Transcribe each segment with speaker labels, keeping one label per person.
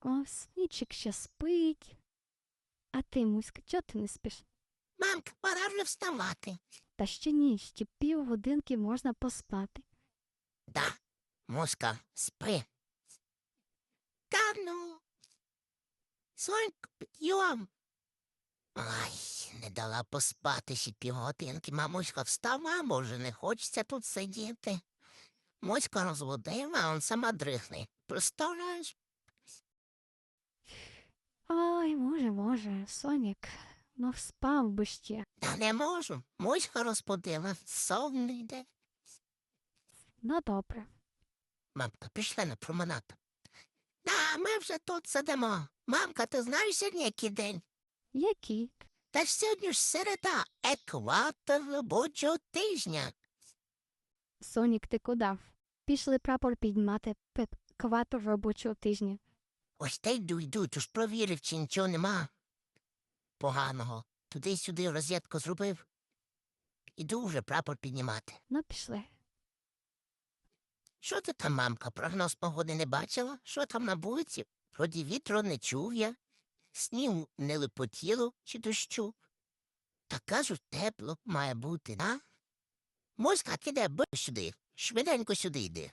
Speaker 1: О, снічик ще спить. А ти, Муська, чого ти не спиш?
Speaker 2: Мамка, пора вже вставати.
Speaker 1: Та ще ні, ще півгодинки можна поспати.
Speaker 2: Да, муска, спи. Та ну. Сонька, підйом. Ай, не дала поспати ще півгодинки. Мамуська встала, може, не хочеться тут сидіти. Моська розбудила, а он сама дрихне. Представляєш?
Speaker 1: Ой, може, може, Сонік, ну спав би ще.
Speaker 2: Та не можу. Моська розбудила, сон не йде.
Speaker 1: Ну добре.
Speaker 2: Мамка, пішли на променад. Да, ми вже тут сидимо. Мамка, ти знаєш сьогодні який день?
Speaker 1: Які?
Speaker 2: Та ж сьогодні ж середа, екватор робочого тижня.
Speaker 1: Сонік, ти куди? Пішли прапор піднімати під екватор робочого тижня.
Speaker 2: Ось та йду, йду, тож провірив, чи нічого нема поганого. Туди-сюди розетку зробив. Іду вже прапор піднімати.
Speaker 1: Ну, пішли.
Speaker 2: Що ти там, мамка, прогноз погоди не бачила? Що там на вулиці? Вроді вітру не чув я, снігу не липотіло чи дощу. Та кажуть, тепло має бути, а? Моська, ти де бо сюди, швиденько сюди йди.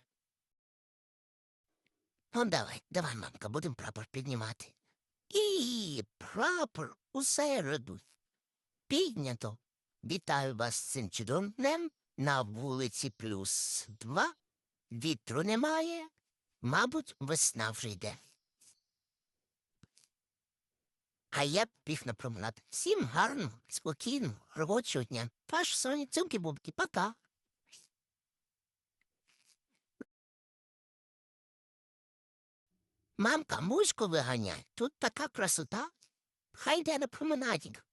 Speaker 2: Ну, давай, давай, мамка, будемо прапор піднімати. І прапор у середу. Піднято. Вітаю вас з цим чудовим днем. На вулиці плюс два. Вітру немає. Мабуть, весна вже йде. А я біг на променад. Всім гарного, спокійного, робочого дня. Ваш Соня, цюмки-бубки, пока. Мамка, муську виганяй. Тут така красота. Хай йде на променадік.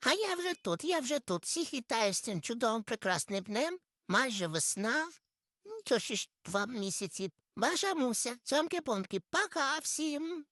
Speaker 2: А я вже тут, я вже тут. Всіх вітаю з цим чудовим прекрасним днем. Майже весна. Ну, то ще ж два місяці. Бажамуся. цьомки-понки, пока всім.